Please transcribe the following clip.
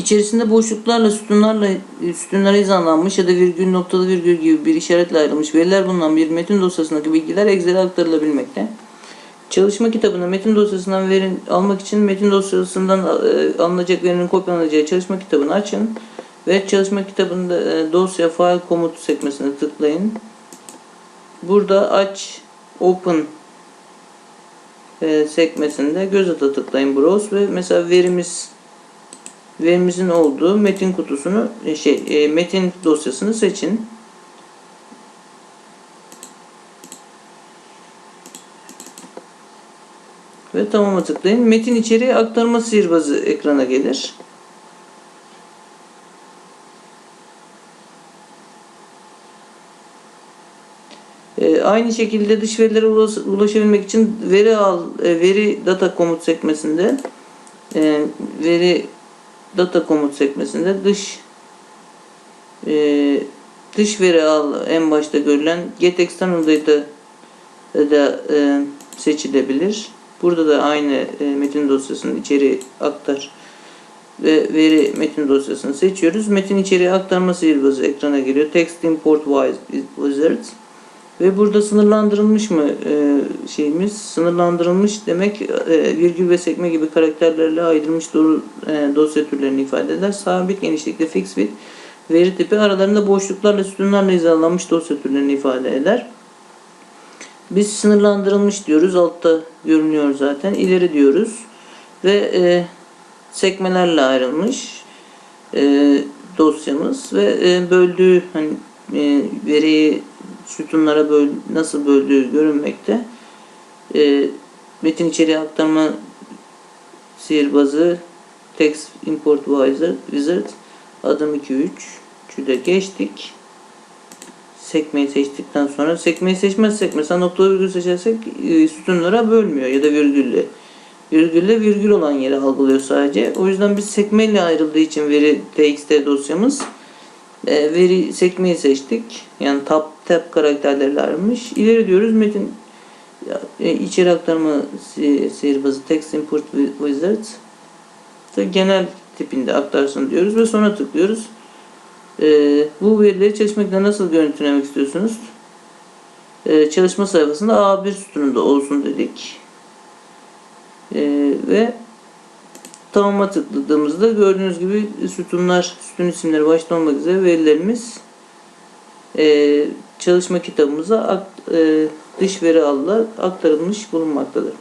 İçerisinde boşluklarla, sütunlarla, sütunlara hizalanmış ya da virgül, noktalı virgül gibi bir işaretle ayrılmış veriler bulunan bir metin dosyasındaki bilgiler Excel'e aktarılabilmekte. Çalışma kitabında metin dosyasından veri almak için metin dosyasından e, alınacak verinin kopyalanacağı çalışma kitabını açın ve çalışma kitabında e, dosya file komut sekmesine tıklayın. Burada aç open e, sekmesinde göz ata tıklayın browse ve mesela verimiz verimizin olduğu metin kutusunu e, şey e, metin dosyasını seçin. Ve tamama tıklayın. Metin içeriği aktarma sihirbazı ekrana gelir. Ee, aynı şekilde dış verilere ulaş- ulaşabilmek için veri al, e, veri data komut sekmesinde e, veri data komut sekmesinde dış e, dış veri al en başta görülen get external data da e, seçilebilir. Burada da aynı e, metin dosyasının içeriği aktar ve veri metin dosyasını seçiyoruz. Metin içeriği aktarma sihirbazı ekrana geliyor. Text import wise- wizard ve burada sınırlandırılmış mı e, şeyimiz? Sınırlandırılmış demek e, virgül ve sekme gibi karakterlerle ayrılmış doğru e, dosya türlerini ifade eder. Sabit genişlikte fix bit veri tipi aralarında boşluklarla sütunlarla hizalanmış dosya türlerini ifade eder. Biz sınırlandırılmış diyoruz. Altta görünüyor zaten. İleri diyoruz. Ve e, sekmelerle ayrılmış e, dosyamız ve e, böldüğü hani e, veriyi sütunlara böl, nasıl böldüğü görünmekte. E, metin içeriği aktarma sihirbazı text import wizard, wizard adım 2 3 de geçtik. Sekmeyi seçtikten sonra sekmeyi seçmezsek mesela noktalı virgül seçersek e, sütunlara bölmüyor ya da virgülle. Virgülle virgül olan yeri algılıyor sadece. O yüzden biz sekmeyle ayrıldığı için veri txt dosyamız e, veri sekmeyi seçtik. Yani tab tab karakterlerle ayrılmış. İleri diyoruz metin e, içeri aktarma si- sihirbazı text import wi- wizard da genel tipinde aktarsın diyoruz ve sonra tıklıyoruz. E, bu verileri çalışmakta nasıl görüntülemek istiyorsunuz? E, çalışma sayfasında A1 sütununda olsun dedik. E, ve tamama tıkladığımızda gördüğünüz gibi sütunlar, sütun isimleri başta olmak üzere verilerimiz e, çalışma kitabımıza e, dış veri ağla aktarılmış bulunmaktadır.